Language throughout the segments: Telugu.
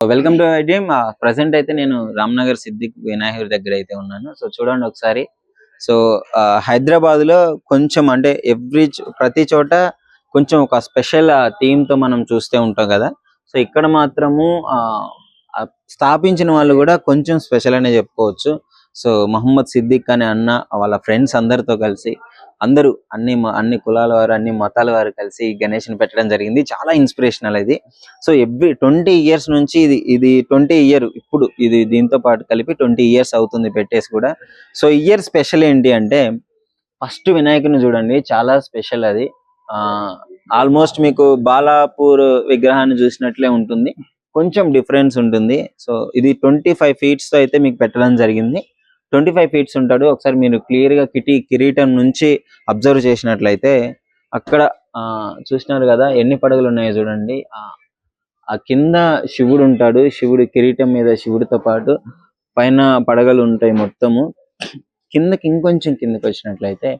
వెల్కమ్ టు టీమ్ ప్రజెంట్ అయితే నేను రామ్నగర్ సిద్దిక్ వినాయకుడి దగ్గర అయితే ఉన్నాను. సో చూడండి ఒకసారి. సో uh, హైదరాబాద్లో కొంచెం అంటే ఎవ్రీ ప్రతి చోట కొంచెం ఒక స్పెషల్ థీమ్ uh, తో మనం చూస్తూ ఉంటాం కదా. సో ఇక్కడ మాత్రము uh, ఆ, స్థాపించిన వాళ్ళు కూడా కొంచెం స్పెషల్ అనే చెప్పుకోవచ్చు. సో మహమ్మద్ సిద్దిక్ అనే అన్న వాళ్ళ ఫ్రెండ్స్ అందరితో కలిసి అందరూ అన్ని మ- అన్ని కులాల వారు అన్ని మతాల వారు కలిసి గణేష్ని పెట్టడం జరిగింది. చాలా ఇన్స్పిరేషనల్ ఇది. సో ఎవ్రీ ట్వంటీ ఇయర్స్ నుంచి ఇది ఇది ట్వంటీ ఇయర్ ఇప్పుడు ఇది దీంతో పాటు కలిపి ట్వంటీ ఇయర్స్ అవుతుంది పెట్టేసి కూడా. సో ఇయర్ స్పెషల్ ఏంటి అంటే ఫస్ట్ వినాయకుని చూడండి. చాలా స్పెషల్ అది. ఆ ఆల్మోస్ట్ మీకు బాలాపూర్ విగ్రహాన్ని చూసినట్లే ఉంటుంది. కొంచెం డిఫరెన్స్ ఉంటుంది. సో ఇది ట్వంటీ ఫైవ్ ఫీట్స్తో అయితే మీకు పెట్టడం జరిగింది. ట్వంటీ ఫైవ్ ఫీట్స్ ఉంటాడు. ఒకసారి మీరు క్లియర్గా కిటి కిరీటం నుంచి అబ్జర్వ్ చేసినట్లయితే అక్కడ ఆ చూసినారు కదా ఎన్ని పడగలు ఉన్నాయో చూడండి. ఆ ఆ కింద శివుడు ఉంటాడు. శివుడు కిరీటం మీద శివుడితో పాటు పైన పడగలు ఉంటాయి మొత్తము. కిందకి ఇంకొంచెం కిందకి వచ్చినట్లయితే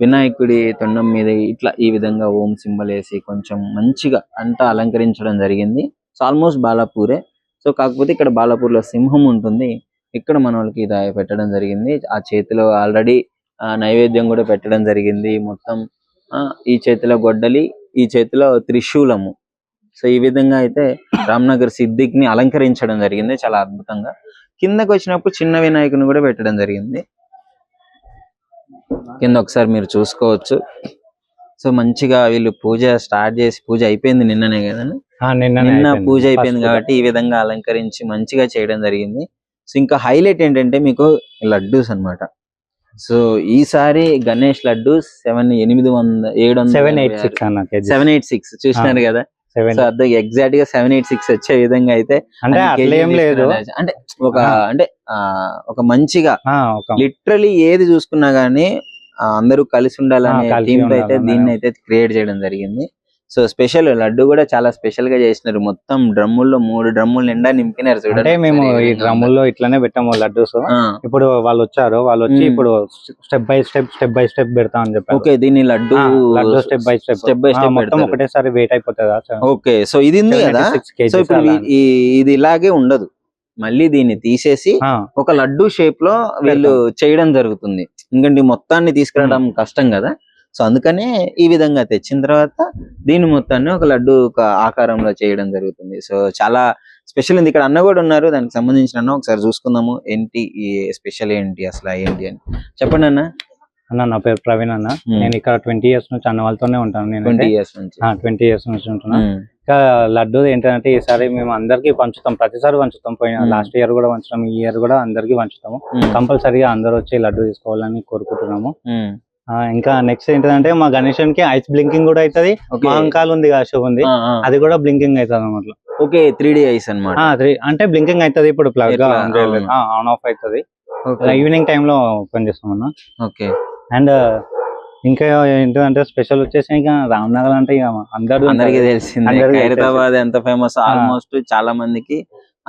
వినాయకుడి తొండం మీద ఇట్లా ఈ విధంగా ఓం సింబల్ వేసి కొంచెం మంచిగా అంతా అలంకరించడం జరిగింది. So almost బాలాపూరే. సో కాకపోతే ఇక్కడ బాలాపూర్లో సింహం ఉంటుంది. ఇక్కడ మన వాళ్ళకి ఇది పెట్టడం జరిగింది. ఆ చేతిలో ఆల్రెడీ నైవేద్యం కూడా పెట్టడం జరిగింది. మొత్తం ఆ, ఈ చేతిలో గొడ్డలి ఈ చేతిలో త్రిశూలము. సో ఈ విధంగా అయితే రామ్నగర్ సిద్దిక్ని అలంకరించడం జరిగింది చాలా అద్భుతంగా. కిందకి వచ్చినప్పుడు చిన్న వినాయకుని కూడా పెట్టడం జరిగింది. కింద ఒకసారి మీరు చూసుకోవచ్చు. సో మంచిగా వీళ్ళు పూజ స్టార్ట్ చేసి పూజ అయిపోయింది నిన్ననే కదా నిన్న. పూజ అయిపోయింది కాబట్టి ఈ విధంగా అలంకరించి మంచిగా చేయడం జరిగింది. సో ఇంకా హైలైట్ ఏంటంటే మీకు లడ్డూస్ అన్నమాట. సో ఈసారి గణేష్ లడ్డు సెవెన్ ఎనిమిది వంద ఏడు seven eight six seven eight six చూసినారు కదా? సో అర్థం ఎగ్జాక్ట్గా సెవెన్ ఎయిట్ సిక్స్ వచ్చే విధంగా అయితే అంటే అట్లా లేదు. ఒక. అంటే ఒక మంచిగా లిటరలీ ఏది చూసుకున్నా గానీ అందరూ కలిసి ఉండాలనే థీమ్తో అయితే. దీన్ని అయితే క్రియేట్ చేయడం జరిగింది. సో స్పెషల్ లడ్డు కూడా చాలా స్పెషల్గా చేసినారు. మొత్తం డ్రమ్ముల్లో మూడు డ్రమ్ములు నిండా నింపినారు చూడండి. అంటే మేము ఈ డ్రమ్ముల్లో ఇట్లానే పెట్టాము లడ్డూస్ ఇప్పుడు వాళ్ళు వచ్చారు వాళ్ళు వచ్చి. ఇప్పుడు step by step step by step పెడతా అని చెప్పారు. ఓకే దీన్ని laddu laddu step by step. Step by step మొత్తం ఒకటేసారి వెయిట్ అయిపోతుందా ఓకే సో ఇది ఉంది కదా? సో ఇప్పుడు ఇది ఇలాగే ఉండదు. మళ్ళీ దీన్ని తీసేసి ఒక లడ్డు షేప్లో వీళ్ళు చేయడం జరుగుతుంది. ఎందుకంటే మొత్తాన్ని తీసుకురావడం కష్టం కదా? సో అందుకనే ఈ విధంగా తెచ్చిన తర్వాత దీని మొత్తాన్ని ఒక లడ్డు ఒక ఆకారంలో చేయడం జరుగుతుంది. సో చాలా స్పెషల్ ఉంది. ఇక్కడ అన్న కూడా ఉన్నారు. దానికి సంబంధించిన అన్న ఒకసారి చూసుకుందాము. ఏంటి ఈ స్పెషల్ ఏంటి? అసలు ఏంటి అని. చెప్పండి అన్న. అన్న నా పేరు ప్రవీణ్ అన్న. నేను ఇక్కడ ట్వంటీ ఇయర్స్ నుంచి అన్న వాళ్ళతోనే ఉంటాను నేను ట్వంటీ ఇయర్స్ నుంచి. ట్వంటీ ఇయర్స్ నుంచి ఉంటున్నా. ఇంకా లడ్డు ఏంటంటే ఈసారి మేము అందరికి పంచుతాం. ప్రతిసారి పంచుతాం. పోయిన. లాస్ట్ ఇయర్ కూడా పంచుతాం. ఈ ఇయర్ కూడా అందరికి పంచుతాము. కంపల్సరీగా అందరూ వచ్చి లడ్డు తీసుకోవాలని కోరుకుంటున్నాము. ఇంకా నెక్స్ట్ ఏంటంటే మా గణేషన్కి ఐస్ బ్లింకింగ్ కూడా అవుతుంది మా అంకాల్ ఉంది శుభ ఉంది. అది కూడా బ్లింకింగ్ అవుతుంది అనమాట ఓకే త్రీ డి ఐస్ అన్నమాట. అంటే బ్లింకింగ్ అవుతుంది ఇప్పుడు ప్లగ్? ఆన్ ఆఫ్ అవుతుంది ఈవినింగ్ టైమ్లో ఓపెన్ చేస్తాం అన్న ఓకే అండ్ ఇంకా ఏంటంటే స్పెషల్ వచ్చేసి ఇంకా రామ్నగర్ అంటే ఇక అందరూ అందరికి తెలిసిందే. ఖైరతాబాద్ ఎంత ఫేమస్. ఆల్మోస్ట్ చాలా మందికి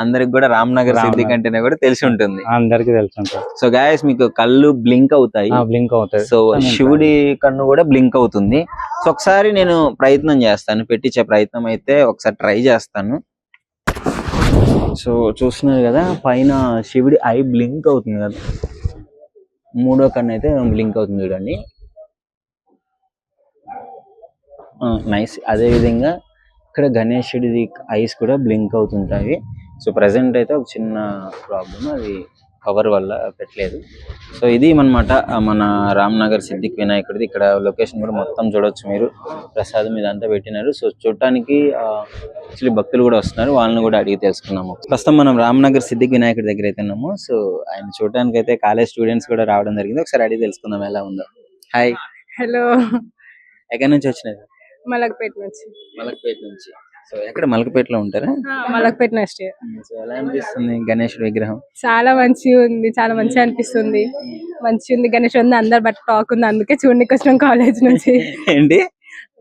అందరికి కూడా రామ్నగర్. సిద్దిక్ అంటేనే కూడా తెలిసి ఉంటుంది. అందరికి తెలుసు ఉంటుంది సో గాయస్ మీకు కళ్ళు బ్లింక్ అవుతాయి. బ్లింక్ అవుతుంది సో శివుడి కన్ను కూడా బ్లింక్ అవుతుంది. సో ఒకసారి నేను ప్రయత్నం చేస్తాను పెట్టించే ప్రయత్నం అయితే ఒకసారి ట్రై చేస్తాను. సో చూస్తున్నారు కదా పైన శివుడి ఐ బ్లింక్ అవుతుంది కదా. మూడో కన్ను అయితే బ్లింక్ అవుతుంది చూడండి. నైస్ అదే విధంగా ఇక్కడ గణేశుడిది ఐస్ కూడా బ్లింక్ అవుతుంటాయి. సో ప్రజెంట్ అయితే ఒక చిన్న ప్రాబ్లం అది కవర్ వల్ల పెట్టలేదు. సో ఇది మనమాట మన రామ్నగర్ సిద్దిక్ వినాయకుడిది. ఇక్కడ లొకేషన్ కూడా మొత్తం చూడొచ్చు మీరు. ప్రసాదం ఇదంతా పెట్టినారు. సో చూడటానికి యాక్చువల్లీ భక్తులు కూడా వస్తున్నారు. వాళ్ళని కూడా అడిగి తెలుసుకున్నాము. ప్రస్తుతం మనం రామ్నగర్ సిద్దిక్ వినాయకుడి దగ్గర అయితే ఉన్నాము. సో ఆయన చూడటానికి అయితే కాలేజ్ స్టూడెంట్స్ కూడా రావడం జరిగింది. ఒకసారి అడిగి తెలుసుకుందాం ఎలా ఉందో. హాయ్ హలో ఎక్కడి నుంచి వచ్చినారు? మలక్పేట నుంచి. మలక్పేట నుంచి. సో ఎక్కడ? మలకపేటలో ఉంటారా? మలక్పేట నెక్స్ట్ సో ఎలా అనిపిస్తుంది గణేష్ విగ్రహం? చాలా మంచిగా ఉంది చాలా మంచిగా అనిపిస్తుంది. మంచిగా ఉంది గణేష్ ఉంది అందరు బట్ టాక్ ఉంది అందుకే చూడడానికి వచ్చినాం కాలేజ్ నుంచి. ఏంటి?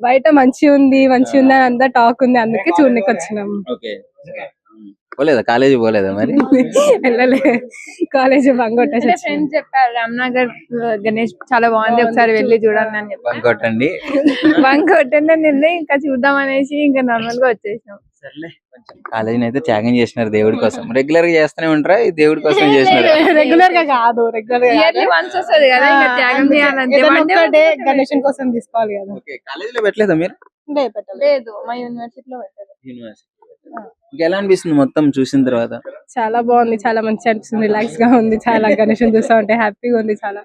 బయట మంచిగా ఉంది మంచిగా ఉంది అని అందరు టాక్ ఉంది అందుకే చూడడానికి వచ్చినాం. ఓకే. పోలేదా? కాలేజీ పోలేదా మరి? వెళ్ళలే. కాలేజ్ బంగొట్టేసి ఫ్రెండ్స్ చెప్పారు రామ్నగర్ గణేష్ చాలా బాగుంది ఒకసారి వెళ్ళి చూడండి అని చెప్పారు. కొట్టండి. బంక్ కొట్టండి నిన్నే ఇంకా చూద్దాం అనేసి ఇంకా నార్మల్గా వచ్చేసినాం. సర్లే. కాలేజీని అయితే త్యాగం చేసినారు దేవుడి కోసం. రెగ్యులర్గా చేస్తూనే ఉంటారా? ఈ దేవుడి కోసం చేసినారు? రెగ్యులర్గా కాదు రెగ్యులర్ వన్స్ వస్తుంది కదా ఇంకా త్యాగం చేయాలంటే. గణేషన్ కోసం తీసుకోవాలి కదా. ఓకే కాలేజీలో పెట్టలేదా మీరు? లేదు మా యూనివర్సిటీలో పెట్టారు యూనివర్సిటీ ఎలా అనిపిస్తుంది మొత్తం చూసిన తర్వాత? చాలా బాగుంది చాలా మంచిగా అనిపిస్తుంది రిలాక్స్గా ఉంది చాలా గణేషన్ చూస్తా ఉంటే హ్యాపీగా ఉంది చాలా.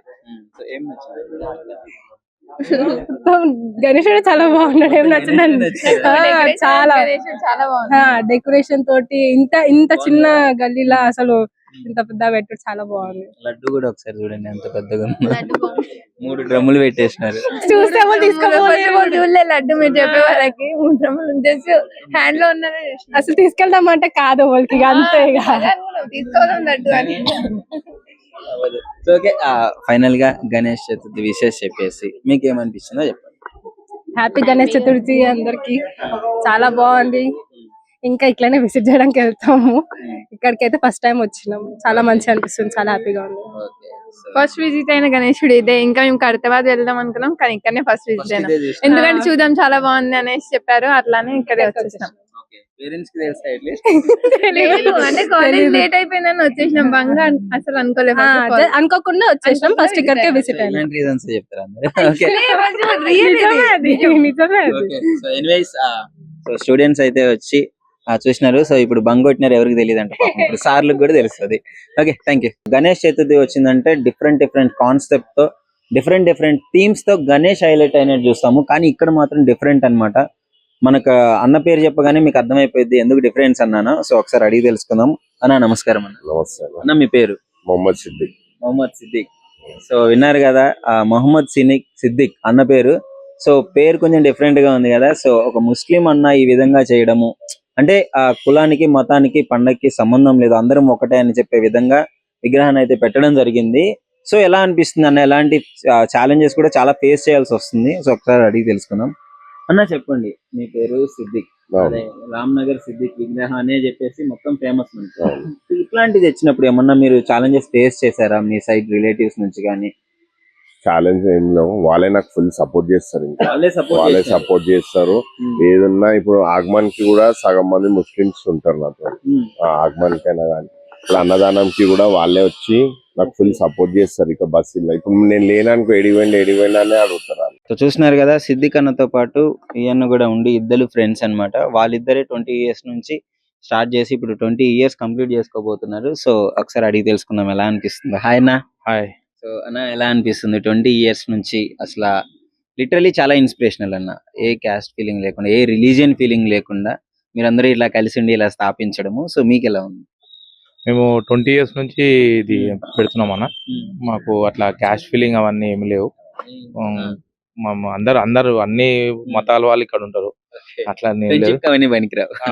గణేశుడు చాలా బాగున్నాడు ఏం నచ్చిందండి చాలా Decoration చాలా బాగుంది. డెకరేషన్ తోటి ఇంత ఇంత చిన్న గల్లీలా అసలు ఇంత పెద్ద పెట్టు చాలా బాగుంది. లడ్డు కూడా ఒకసారి చూడండి ఎంత పెద్దగా ఉందో. మూడు డ్రమ్ములు పెట్టేసినారు. చూస్తే చూడలే లడ్డు మీరు చెప్పే వాళ్ళకి. మూడు డ్రమ్ములు జస్ట్ హ్యాండ్లో ఉన్నదే చేసిన. అసలు తీసుకెళ్దాం అంటే కాదు వాళ్ళకి అంతే తీసుకోవడం లడ్డు అని. ఓకే ఫైనల్గా గణేష్ చతుర్థి విశేష చెప్పేసి మీకు ఏమనిపిస్తుందో చెప్పండి. హ్యాపీ గణేష్ చతుర్థి అందరికి. చాలా బాగుంది. ఇంకా ఇట్లానే విజిట్ చేయడానికి వెళ్తాము. ఇక్కడికైతే ఫస్ట్ టైం వచ్చినాం చాలా మంచిగా అనిపిస్తుంది. చాలా హ్యాపీగా ఉంది. ఓకే ఫస్ట్ విజిట్ అయిన గణేశుడు ఇదే. ఇంకా మేము కడతాబాద్ వెళ్దాం అనుకున్నాం కానీ ఇక్కడనే ఫస్ట్ విజిట్ అయినా. ఎందుకంటే చూద్దాం చాలా బాగుంది అనేసి చెప్పారు. అట్లానే ఇక్కడే వచ్చేసినాం. పేరెంట్స్కి తెలుసా అట్లీస్ట్ లేదు అంటే కాలేజ్ లేట్ అయిపోయిందని వచ్చేసినాం. బంగా అసలు అనుకోలేదు. అనుకోకుండా వచ్చేసినాం. ఫస్ట్ ఇక్కడికే విజిట్ అయినాం. ఇలాంటి రీజన్స్ చెప్తారా అందరూ? ఓకే నిజమే అది. నిజమే అది. Okay so anyways so students అయితే వచ్చి చూసినారు. సో ఇప్పుడు బంగ్ కొట్టినారు ఎవరికి తెలియదు అంట పాపం. ఇప్పుడు సార్లకు కూడా తెలుస్తుంది. Okay thank you Ganesh Chaturthi వచ్చిందంటే డిఫరెంట్ డిఫరెంట్ కాన్సెప్ట్తో డిఫరెంట్ డిఫరెంట్ థీమ్స్తో గణేష్ హైలైట్ అయినట్టు చూస్తాము. కానీ ఇక్కడ మాత్రం డిఫరెంట్ అన్నమాట. మనకు అన్న పేరు చెప్పగానే మీకు అర్థమైపోయింది ఎందుకు డిఫరెన్స్ అన్నాను. సో ఒకసారి అడిగి తెలుసుకుందాం. అన్న నమస్కారం అన్న. నమస్తే అన్న. అన్న మీ పేరు? మొహమ్మద్ సిద్దిక్. మొహమ్మద్ సిద్దిక్. సో విన్నారు కదా ఆ మొహమ్మద్ సినిక్ సిద్దిక్ అన్న పేరు. సో పేరు కొంచెం డిఫరెంట్గా ఉంది కదా. సో ఒక ముస్లిం అన్న ఈ విధంగా చేయడము అంటే ఆ కులానికి మతానికి పండక్కి సంబంధం లేదు. అందరం ఒకటే అని చెప్పే విధంగా విగ్రహాన్ని అయితే పెట్టడం జరిగింది. సో ఎలా అనిపిస్తుంది అన్న ఎలాంటి ఛాలెంజెస్ కూడా చాలా ఫేస్ చేయాల్సి వస్తుంది. సో ఒకసారి అడిగి తెలుసుకుందాం. అన్న చెప్పండి మీ పేరు సిద్దిక్. అదే రామ్నగర్ సిద్దిక్ విగ్రహం అనే చెప్పేసి మొత్తం ఫేమస్. ఇట్లాంటిది వచ్చినప్పుడు ఏమన్నా మీరు ఛాలెంజెస్ ఫేస్ చేశారా? మీ సైడ్ రిలేటివ్స్ నుంచి కానీ ఛాలెంజ్ ఏం లేవు. వాళ్ళే నాకు ఫుల్ సపోర్ట్ చేస్తారు ఇంకా. వాళ్ళే సపోర్ట్ వాళ్ళే సపోర్ట్ చేస్తారు. ఏదన్నా ఇప్పుడు ఆగమన్కి కూడా సగం మంది ముస్లిమ్స్ ఉంటారు నాతో. ఆ ఆగమన్ కైనా కానీ ఇప్పుడు అన్నదానంకి కూడా వాళ్ళే వచ్చి నాకు ఫుల్ సపోర్ట్ చేస్తారు ఇక బస్సులో ఇప్పుడు నేను లేనానుకో ఎడిపోయింది ఎడిపోయింది అని అడుగుతారు. సో చూస్తున్నారు కదా సిద్దిక్ అన్నతో పాటు ఈయన కూడా ఉండి ఇద్దరు ఫ్రెండ్స్ అన్నమాట. వాళ్ళిద్దరే ట్వంటీ ఇయర్స్ నుంచి స్టార్ట్ చేసి ఇప్పుడు ట్వంటీ ఇయర్స్ కంప్లీట్ చేసుకోబోతున్నారు. సో ఒకసారి అడిగి తెలుసుకుందాం ఎలా అనిపిస్తుంది. హాయ్ అన్న. హాయ్ సో అన్న ఎలా అనిపిస్తుంది? ట్వంటీ ఇయర్స్ నుంచి అసలు లిటరలీ చాలా ఇన్స్పిరేషనల్ అన్న. ఏ క్యాస్ట్ ఫీలింగ్ లేకుండా ఏ రిలీజియన్ ఫీలింగ్ లేకుండా మీరందరూ ఇలా కలిసి ఉండి ఇలా స్థాపించడము. సో మీకు ఎలా ఉంది? మేము ట్వంటీ ఇయర్స్ నుంచి ఇది పెడుతున్నాం అన్న. మాకు అట్లా క్యాష్ ఫీలింగ్ అవన్నీ ఏమి లేవు. ఉమ్, మా- అందరు అందరు అన్ని మతాల వాళ్ళు ఇక్కడ ఉంటారు. అట్లా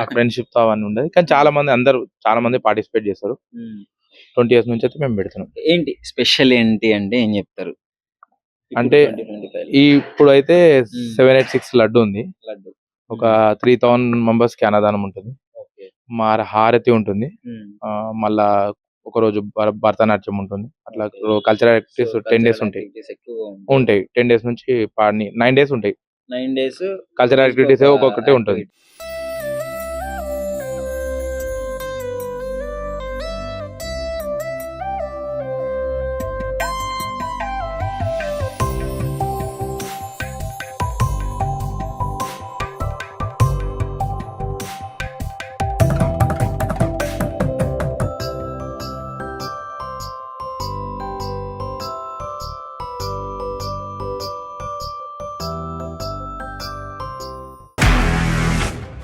ఫ్రెండ్షిప్తో అవన్నీ ఉండదు. కానీ చాలా మంది అందరు చాలా మంది పార్టిసిపేట్ చేస్తారు. ట్వంటీ ఇయర్స్ నుంచి అయితే మేము పెడుతున్నాం. ఏంటి? స్పెషల్ ఏంటి అంటే ఏం చెప్తారు? అంటే ఈ ఇప్పుడు అయితే సెవెన్ ఎయిట్ సిక్స్ లడ్డు ఉంది. లడ్డు. ఒక త్రీ థౌసండ్ మెంబర్స్కి అన్నదానం ఉంటుంది. మా హారతి ఉంటుంది. మళ్ళా ఒక రోజు భర- భరతనాట్యం ఉంటుంది. అట్లా కల్చరల్ యాక్టివిటీస్ టెన్ డేస్ ఉంటాయి. ఉంటాయి. టెన్ డేస్ నుంచి పాడిని నైన్ డేస్ ఉంటాయి. నైన్ డేస్ కల్చరల్ యాక్టివిటీస్ ఒక్కొక్కటి ఉంటుంది.